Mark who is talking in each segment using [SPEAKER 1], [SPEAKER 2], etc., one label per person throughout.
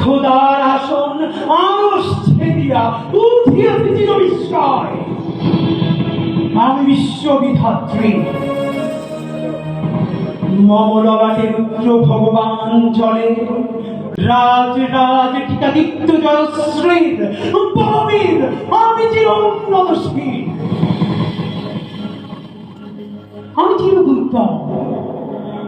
[SPEAKER 1] খোদার আসন উঠিয়াছে চির বিস্ময় আমি ভগবান রাজ রাজ টিকাদিত্য জয়শ্রীর বলবীর আমি চির উন্নতশীল আমি চির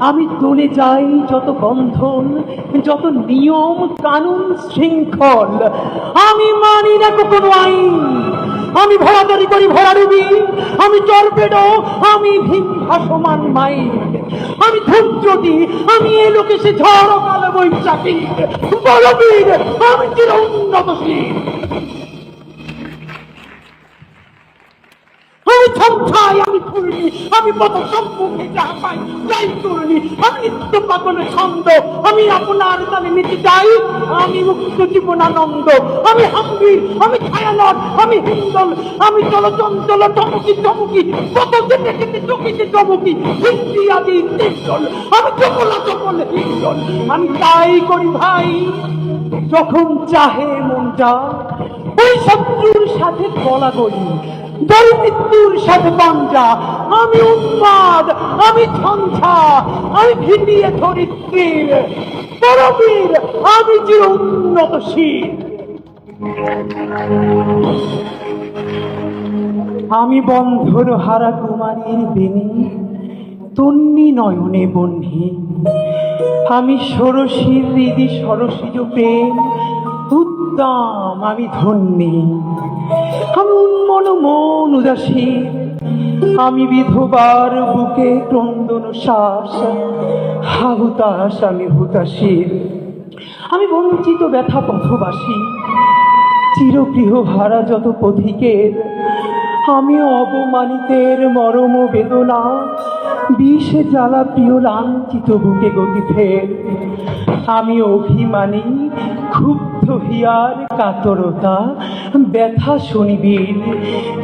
[SPEAKER 1] আমি তুলে যাই যত বন্ধন, যত নিয়ম, কানুন, শৃঙ্খল। আমি মানি না কোনো আইন। আমি ভরাদারি করি ভরাডুবি আমি টর্পেডো, আমি ভীম ভাসমান মাইন্ড আমি ধৈর্যটি আমি এ লোকে সে ঝড় কালো বৈশাখী বলবীর আমি চির উন্নতশীল আমি সন্ধ্যায় আমি ঘুরনি আমি কত সম্মুখে যা পাই যাই করনি। আমি নিত্য পাগল ছন্দ। আমি আপনার তালে নিতে যাই। আমি মুক্ত জীবনানন্দ। আমি হাম্বির আমি ছায়ানট। আমি হিন্দল। আমি চলচঞ্চল চমকি চমকি কত যেতে যেতে চকিতে চমকি, হিন্দি আদি তিনজল আমি চকলা চকল হিন্দল। আমি তাই করি ভাই, যখন চাহে মনটা। ওই শত্রুর সাথে গলা গলি দরিদ্রুর সাথে পাঞ্জা আমি উন্মাদ, আমি ঝঞ্ঝা, আমি ভিটিয়ে ধরিত্রীর। পরবীর, আমি চির আমি বন্ধর হারা কুমারীর বেনি, তন্নি নয়নে বন্ধি। আমি ষোড়শীর হৃদি সরসিজ প্রেম উদ্দাম আমি ধন্যী। আমি উন্মন মন উদাসী। আমি বিধবার বুকে ক্রন্দন শ্বাস। হাহুতাস আমি হুতাশীর। আমি বঞ্চিত ব্যথা পথবাসী। চিরগৃহ ভাড়া যত পথিকের। আমি অবমানিতের মরম বেদনা। বিষে জ্বালা প্রিয় লাঞ্ছিত বুকে গতি ফের আমি অভিমানী, ক্ষুব্ধ হিয়ার কাতরতা, ব্যথা শুনিবির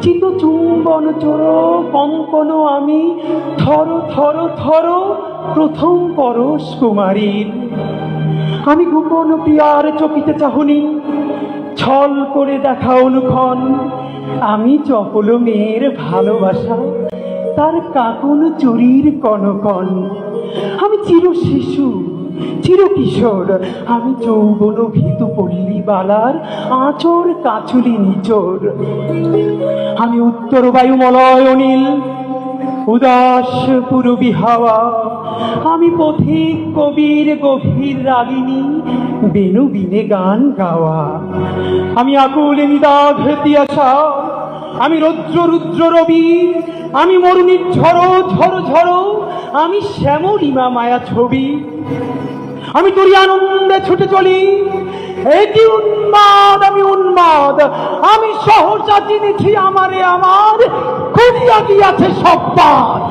[SPEAKER 1] চিত চুম্বন চোর কঙ্কন আমি, থর থর থর, প্রথম পরশ কুমারীর। আমি গোপন প্রিয়ার চকিতে চাহনি, ছল করে দেখা অনুক্ষণ। আমি চপল মেয়ের ভালোবাসা, তার কাকুন চুরির কনকন। আমি চির শিশু চির কিশোর আমি যৌবন ভীতু পল্লী বালার, আঁচর কাচুলি নিচোর। আমি উত্তর বায়ুমলয় অনিল, উদাস পুরবি হাওয়া। আমি পথিক কবির গভীর রাগিনী, বেনু বিনে গান গাওয়া। আমি আকুল নিদাঘ তিয়াসা আমি রৌদ্র, রুদ্র রবি, আমি মরুণীর ঝড়ো ঝড়ো ঝড়ো, আমি শ্যামলিমা মায়া ছবি। আমি তোরই আনন্দে ছুটে চলি, এটি উন্মাদ, আমি উন্মাদ। আমি সহজা চিনেছি আমারে আমার খুঁজিয়া গিয়াছে সব পাত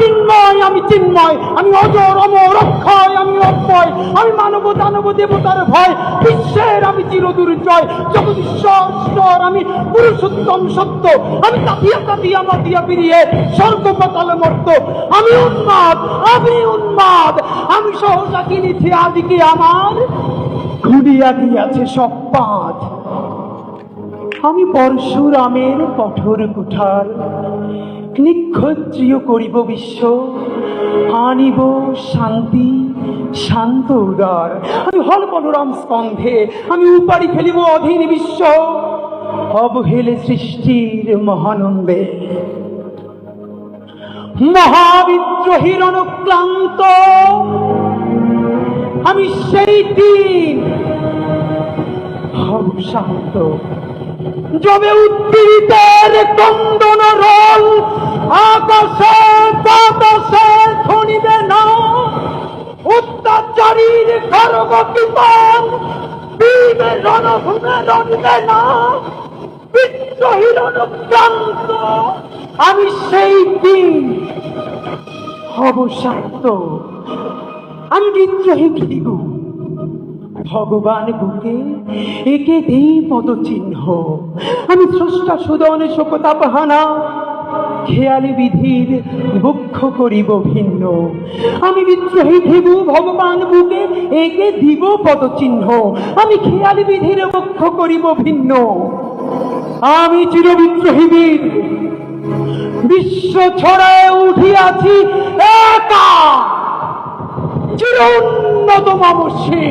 [SPEAKER 1] আমি বিন্ময় আমি চিন্ময় আমি অজর, অমর, অক্ষয়, আমি অক্ষয় আমি মানব, দানব, দেবতার ভয়, বিশ্বের আমি চিরদূর জয় জগদীশ্বর স্তর আমি পুরুষোত্তম সত্য, আমি তাতিয়া তাতিয়া মাতিয়া ফিরিয়ে স্বর্গ পাতালে মর্ত, আমি উন্মাদ আমি উন্মাদ, আমি সহসা কিনেছি আদিকে আমার? খুলিয়া গিয়াছে সব পাঁচ আমি পরশুরামের কঠোর কুঠার নিক্ষত্রিয় করিব বিশ্ব, আনিব শান্তি, শান্ত উদার। আমি হল বলরাম স্কন্ধে, আমি উপাড়ি ফেলিব অধীন বিশ্ব। অবহেলে সৃষ্টির মহানন্দে। মহাবিদ্রোহীর অনুক্লান্ত আমি সেই দিন হব শান্ত। যবে উদ্দীরিতের কন্দন রোল আকাশে বাতাসে ধনিবে না। অত্যাচারীর খরগ কিমান বীর রণভূমে রণিবে না। বিদ্রোহীর অনুক্রান্ত আমি সেই দিন হব শান্ত। আমি বিদ্রোহী ভিগু ভগবান বুকে একে দেই পদচিহ্ন। আমি স্রষ্টা সুদন শোকতাপহানা। খেয়ালি বিধির বক্ষ করিব ভিন্ন। আমি বিদ্রোহী ভিবু ভগবান বুকে একে দিব পদচিহ্ন। আমি খেয়ালি বিধির বক্ষ করিব ভিন্ন। আমি চির বিদ্রোহী বীর। বিশ্ব ছড়ায় উঠিয়াছি একা। চির উন্নত মামসী